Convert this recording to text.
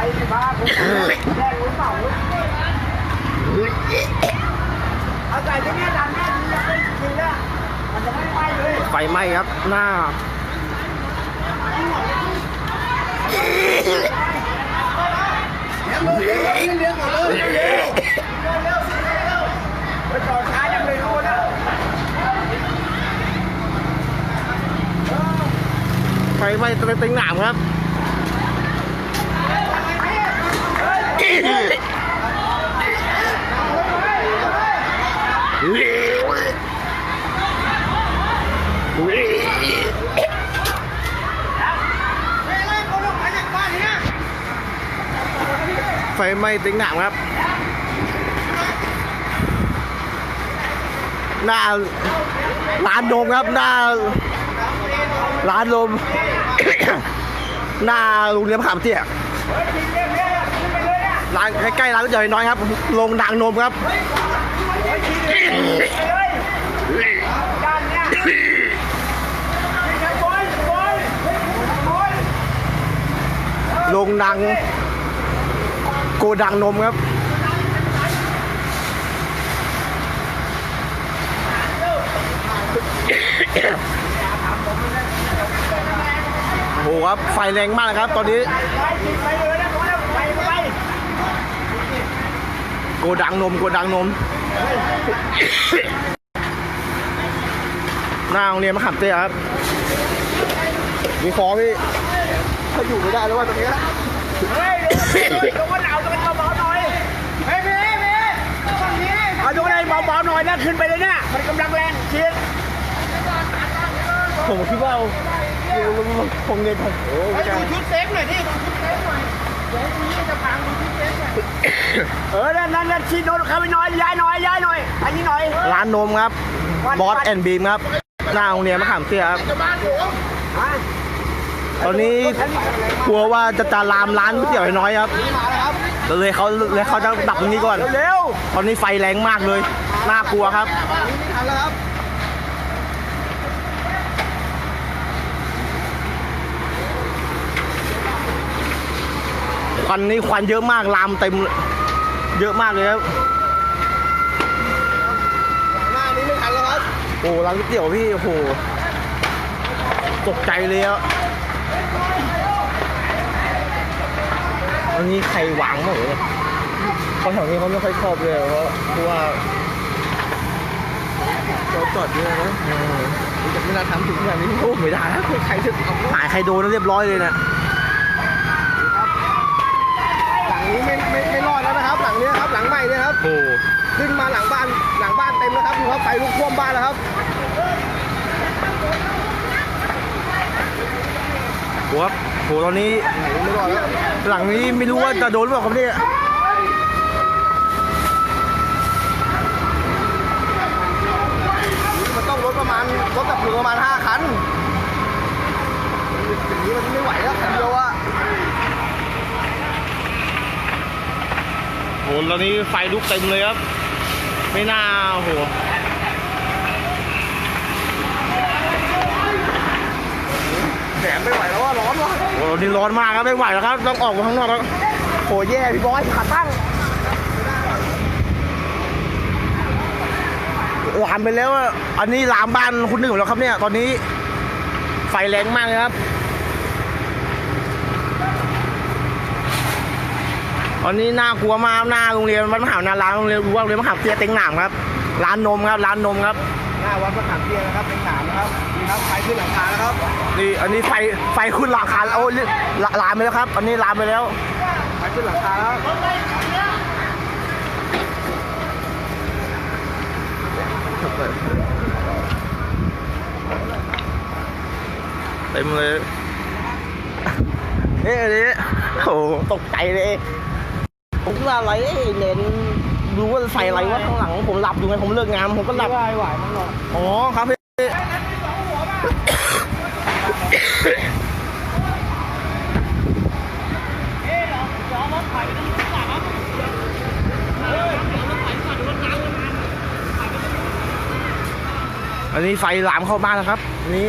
ไม่ไหม้เลยไฟไหม้ครับ หน้าไปต่อช้ายังไม่รู้นะไฟไหม้ตะเต็งหนามครับ ไฟไหม้เต็งหนามครับ หน้าร้านโดมครับ หน้าร้านลม หน้าโรงเรียนขามเตี้ย ร้านใกล้ๆร้านก็ใหญ่น้อยครับโรงดังนมครับด้านเนี้ยใช้บอยบอยบอยโรงดัง โกดังนมครับโอ้โหครับไฟแรงมากเลยครับ ตอนนี้ ไปติดไปเลยนะผมไปไป โกดังนมโกดังนม หน้าโรงเรียนมะขามเตี้ยครับ มีคอพี่เขาอยู่ไม่ได้แล้วว่าตรงเนี้ยเฮ้ยตรงนั้นเอาตรงนั้นเบาๆหน่อยเฮ้ยพี่พี่ฝั่งนี้เอาตรงนั้นเบาๆหน่อยนะขึ้นไปเลยเนี่ยมันกำลังแรงชิดผมคิดว่าผมเงินผมโอ้ไม่ได้ดูชุดเซฟหน่อยดิดูชุดเซฟหน่อยเดี๋ยว เออ นั่นนั่นนั่นชิดโดนเข้าไปหน่อย ย้ายหน่อย ย้ายหน่อย อันนี้หน่อย ร้านนมครับ บอสแอนด์บีมครับ หน้าโรงเรียนมะขามเตี้ยครับฮะตอนนี้กลัวว่าจะจะลามร้านก๋วยเตี๋ยวน้อยครับมาแล้วครับ เลยเขาเลยเขาจะดับตรงนี้ก่อน เร็ว ตอนนี้ไฟแรงมากเลย น่ากลัวครับ ไม่ทันแล้ วครับควันนี้ควันเยอะมากลามเต็มเยอะมากเลยครับหน้านี้ไม่ทันแล้วครับ โอ้ร้านก๋วยเตี๋ยวพี่โอ้โหตกใจเลยอะอันนี้ใครวางมั้งเหรอคนแถวนี้เขาไม่ค่อยชอบเลยเพราะเพราะว่าเราจอดเยอะนะจะไม่น่าทำถึงขนาดนี้โอ้ไม่ได้นะใครจะหายใครโดนแล้วเรียบร้อยเลยนะ หลัง นี้ไม่ไม่ไม่รอดแล้วนะครับ หลังนี้ครับ หลังใหม่เนี่ยครับ โอ้ขึ้นมาหลังบ้านหลังบ้านเต็มแล้วครับดูครับไฟลุกท่วมบ้านแล้วครับโหครับโหตอนนี้ไม่รอดแล้วหลังนี้ไม่รู้ว่าจะโดนหรือเปล่าครับเนี่ยมันต้องรถประมาณรถดับเพลิงประมาณห้าคันอย่างนี้มันไม่ไหวแล้วคันเดียวอะ โหตอนนี้ไฟลุกเต็มเลยครับ ไม่น่าโหแหมไม่ไหวแล้วว่าร้อนว่ะโหตอนนี้ร้อนมากครับไม่ไหวแล้วครับ ต้องออกมาข้างนอกแล้วโหแย่พี่บอยขาตั้งลามไปแล้วอะอันนี้ลามบ้านคุณหนึ่งแล้วครับเนี่ย ตอนนี้ไฟแรงมากเลยครับ อนนี้น่ากลัวมากหน้าโรงเรียนวัดมหานาร้านโรงเรียนรู้ว่าโรงเรียนมหาวิทยาลัยเต็งหนามครับ ร้านนมครับ ร้านนมครับ หน้าวัดมะขามเตี้ยนะครับเป็นหนามนะครับนี่ครับไฟขึ้นหลังคาแล้วครับ นี่อันนี้ไฟไฟขึ้นหลังคาแล้วโอ้ยลาลามไปแล้วครับ อันนี้ลามไปแล้ว ไฟขึ้นหลังคาแล้วเต็มเลยเอ๊ะอันนี้โอ้โหตกใจเลย ผมว่าอะไรเอ๊ะเน้นดูว่าใส่อะไรวะข้างหลัง ผมหลับอยู่ไงผมเลิกงานผมก็หลับ ไหวไหวมันหรออ๋อครับพี่อันนี้ไฟลามเข้าบ้านแล้วครับอันนี้